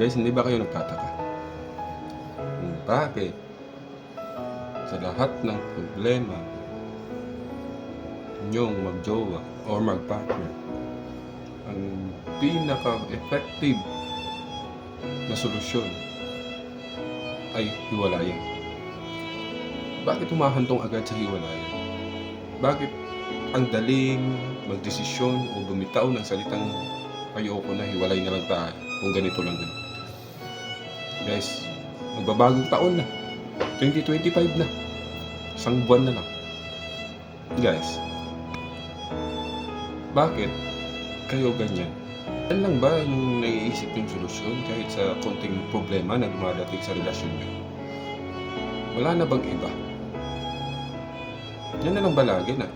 Guys, hindi ba kayo nagtataka? Kung bakit sa lahat ng problema nyong magjowa or magpartner, ang pinaka-effective na solusyon ay hiwalayan. Bakit humahantong agad sa hiwalayan? Bakit ang daling magdesisyon o bumitaw ng salitang ayoko na hiwalay na lang tayo kung ganito lang din. Guys, magbabagong taon na. 2025 na. Isang buwan na lang. Guys, bakit kayo ganyan? Yan lang ba yung naiisip yung solusyon kahit sa konting problema na dumadating sa relasyon nyo? Wala na bang iba? Yan na lang ba lagi na?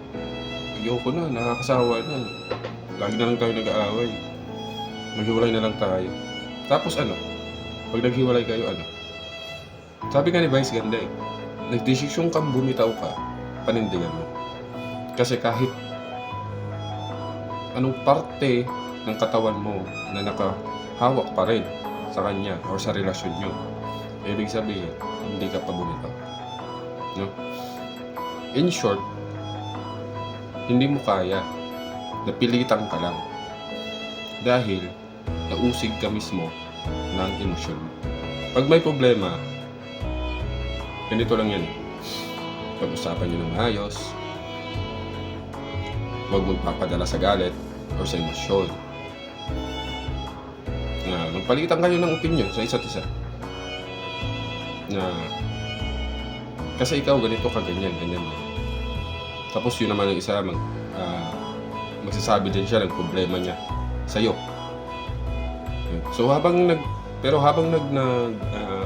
Ayoko na, nakakasawa na. Lagi na lang tayo nag-aaway. Maghiwalay na lang tayo. Tapos ano? Pag naghiwalay kayo, ano? Sabi nga ni Vice ganda eh. Nagdesisyon kang bumitaw ka, panindigan mo. Kasi kahit anong parte ng katawan mo na nakahawak pa rin sa kanya or sa relasyon nyo, ibig sabihin, hindi ka pa bumitaw. No? In short, hindi mo kaya. Napilitan ka lang. Dahil nausig ka mismo ng emosyon mo. Pag may problema, ganito lang yan eh. Pag-usapan nyo ng maayos, huwag magpapadala sa galit or sa emosyon. Na magpalitan kayo ng opinion sa isa't isa. Na kasi ikaw ganito ka ganyan, ganyan. Tapos yun naman yung isa mag, ah, magsasabi din siya ng problema niya sa iyo. So habang nag pero habang nag nag ah,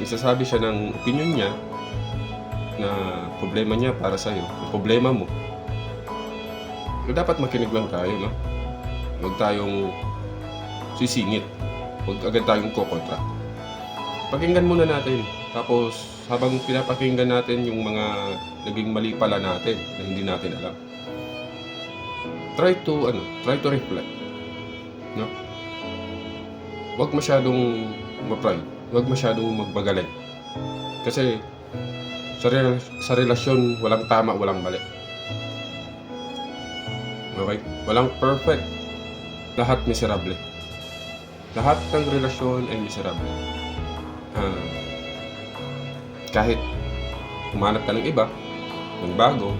nagsasabi siya ng opinion niya na problema niya para sa iyo, yung problema mo. So, dapat makinig lang tayo, no? Huwag tayong sisingit. Huwag agad tayong kokontra. Pakinggan muna natin. Tapos, habang pinapakinggan natin yung mga naging mali pala natin na hindi natin alam. Try to, ano, try to reflect. No? Huwag masyadong ma-pride. Huwag masyadong magbagaling. Kasi, sa, rela- sa relasyon, walang tama, walang mali. Okay? Walang perfect. Lahat miserable. Lahat ng relasyon ay miserable. Ah, kahit humanap ka ng iba, ng bago,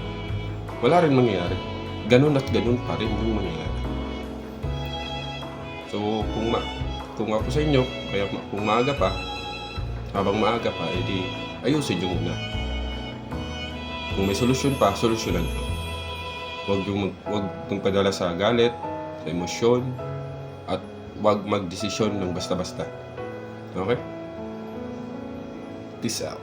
wala rin mangyayari. Ganun at ganun pa rin yung mangyayari. So, kung ma ko nga po sa inyo, kaya kung maaga pa, habang maaga pa, edi ayusin nyo muna. Kung may solusyon pa, solusyonan nyo. Huwag yung mag, huwag magpadala sa galit, sa emosyon, at huwag magdesisyon ng basta-basta. Okay? Peace out.